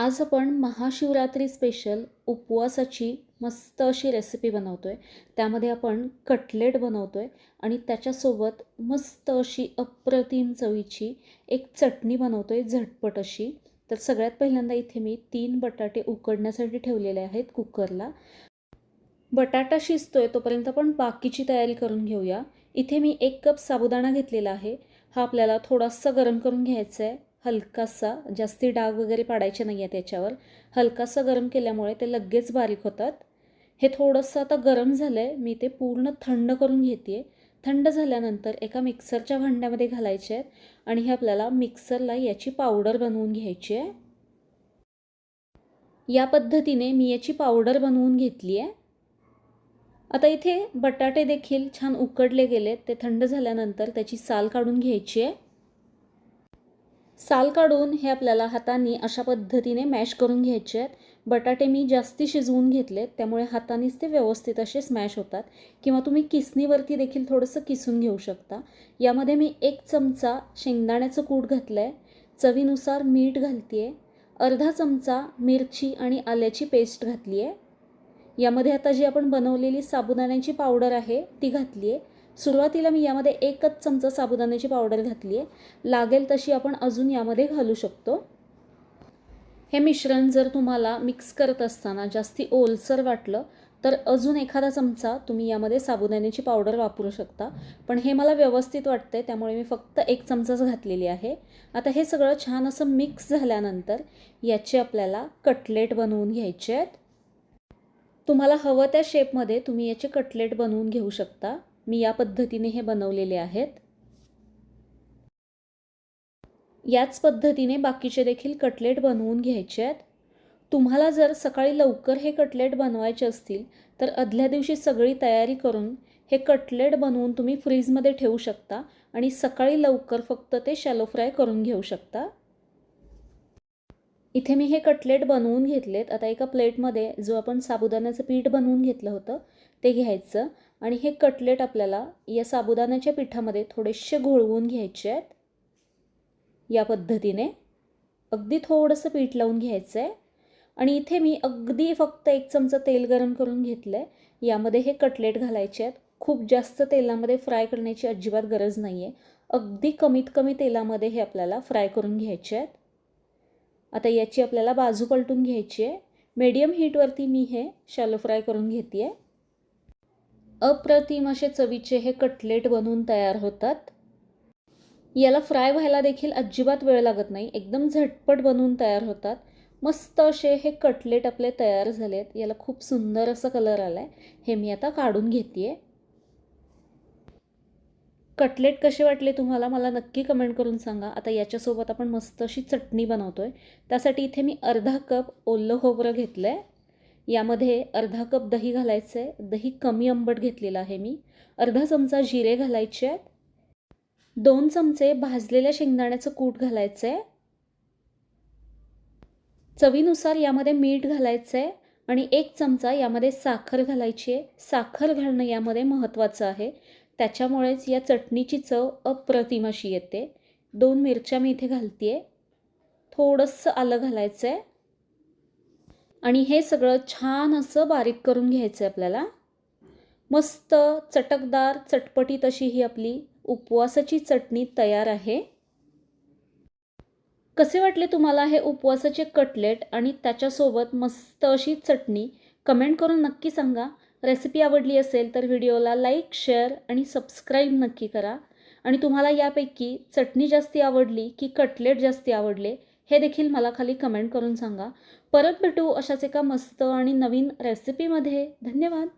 आज आपण महाशिवरात्री स्पेशल उपवासाची मस्त अशी रेसिपी बनवतो आहे त्यामध्ये आपण कटलेट बनवतो आहे आणि त्याच्यासोबत मस्त अशी अप्रतिम चवीची एक चटणी बनवतो आहे झटपट अशी. तर सगळ्यात पहिल्यांदा इथे मी तीन बटाटे उकडण्यासाठी ठेवलेले आहेत कुकरला. बटाटा शिजतोय तोपर्यंत आपण बाकीची तयारी करून घेऊया. इथे मी एक कप साबुदाणा घेतलेला आहे. हा आपल्याला थोडासा गरम करून घ्यायचा आहे. हलकासा जास्ती डाग वगैरे पाडायचे नाही आहे त्याच्यावर. हलकासा गरम केल्यामुळे ते लगेच बारीक होतात. हे थोडंसं आता गरम झालं आहे मी ते पूर्ण थंड करून घेते आहे थंड झाल्यानंतर एका मिक्सरच्या भांड्यामध्ये घालायचे आहेत आणि हे आपल्याला मिक्सरला याची पावडर बनवून घ्यायची आहे. या पद्धतीने मी याची पावडर बनवून घेतली आहे. आता इथे बटाटे देखील छान उकडले गेलेत. ते थंड झाल्यानंतर त्याची साल काढून घ्यायची आहे. साल काढून हे आपल्याला हाताने अशा पद्धतीने मॅश करून घ्यायचे आहेत. बटाटे मी जास्ती शिजवून घेतलेत त्यामुळे हातानेच ते व्यवस्थित असे स्मॅश होतात. किंवा तुम्ही किसणीवरती देखील थोडंसं किसून घेऊ शकता. यामध्ये मी एक चमचा शेंगदाण्याचं कूट घातलं आहे चवीनुसार मीठ घालते आहे अर्धा चमचा मिरची आणि आल्याची पेस्ट घातली आहे यामध्ये आता जी आपण बनवलेली साबुदाण्याची पावडर आहे ती घातली आहे सुरुवातीला मी यामध्ये एकच चमचा साबुदाण्याची पावडर घातली आहे. लागेल तशी आपण अजून यामध्ये घालू शकतो. हे मिश्रण जर तुम्हाला मिक्स करत असताना जास्ती ओलसर वाटलं तर अजून एखादा चमचा तुम्ही यामध्ये साबुदाण्याची पावडर वापरू शकता. पण हे मला व्यवस्थित वाटतं त्यामुळे मी फक्त एक चमचाच घातलेली आहे. आता हे सगळं छान असं मिक्स झाल्यानंतर याचे आपल्याला कटलेट बनवून घ्यायचे आहेत. तुम्हाला हवं त्या शेपमध्ये तुम्ही याचे कटलेट बनवून घेऊ शकता. मी या पद्धतीने हे बनवलेले आहेत. याच पद्धतीने बाकीचे देखील कटलेट बनवून घ्यायचे आहेत. तुम्हाला जर सकाळी लवकर हे कटलेट बनवायचे असतील तर आदल्या दिवशी सगळी तयारी करून हे कटलेट बनवून तुम्ही फ्रीजमध्ये ठेवू शकता आणि सकाळी लवकर फक्त ते शॅलो फ्राय करून घेऊ शकता. इथे मी हे कटलेट बनवून घेतलेत. आता एका प्लेटमध्ये जो आपण साबुदाण्याचं पीठ बनवून घेतलं होतं ते घ्यायचं. आणि हे कटलेट आपल्याला या साबुदाण्याच्या पिठामध्ये थोडेसे घोळवून घ्यायचे आहेत. या पद्धतीने अगदी थोडंसं पीठ लावून घ्यायचं आहे आणि इथे मी अगदी फक्त एक चमचा तेल गरम करून घेतलं आहे यामध्ये हे कटलेट घालायचे आहेत. खूप जास्त तेलामध्ये फ्राय करण्याची अजिबात गरज नाही आहे अगदी कमीत कमी तेलामध्ये हे आपल्याला फ्राय करून घ्यायचे आहेत. आता याची आपल्याला बाजू पलटून घ्यायची आहे. मीडियम हीटवरती मी हे शॅलो फ्राय करून घेते आहे अप्रतिम असे चवीचे हे कटलेट बनवून तयार होतात. याला फ्राय व्हायला देखील अजिबात वेळ लागत नाही. एकदम झटपट बनवून तयार होतात. मस्त असे हे कटलेट आपले तयार झालेत. याला खूप सुंदर असा कलर आला आहे हे मी आता काढून घेते आहे कटलेट कसे वाटले तुम्हाला मला नक्की कमेंट करून सांगा. आता याच्यासोबत आपण मस्त अशी चटणी बनवतो आहे त्यासाठी इथे मी अर्धा कप ओलं खोबरं घेतलं आहे यामध्ये अर्धा कप दही घालायचं आहे दही कमी आंबट घेतलेलं आहे मी. अर्धा चमचा जिरे घालायचे आहेत. दोन चमचे भाजलेल्या शेंगदाण्याचं कूट घालायचं आहे चवीनुसार यामध्ये मीठ घालायचं आहे आणि एक चमचा यामध्ये साखर घालायची आहे. साखर घालणं यामध्ये महत्त्वाचं आहे. त्याच्यामुळेच या चटणीची चव अप्रतिम अशी येते. दोन मिरच्या मी इथे घालते आहे थोडंसं आलं घालायचं आहे आणि हे सगळं छान असं बारीक करून घ्यायचं आहे आपल्याला. मस्त चटकदार चटपटीत अशी ही आपली उपवासाची चटणी तयार आहे. कसे वाटले तुम्हाला हे उपवासाचे कटलेट आणि त्याच्यासोबत मस्त अशी चटणी? कमेंट करून नक्की सांगा. रेसिपी आवडली असेल तर व्हिडिओला लाईक शेअर आणि सबस्क्राईब नक्की करा. आणि तुम्हाला यापैकी चटणी जास्ती आवडली की कटलेट जास्ती आवडले हे देखील मला खाली कमेंट करून सांगा. परत भेटू अशाच एका मस्त आणि नवीन रेसिपीमध्ये धन्यवाद.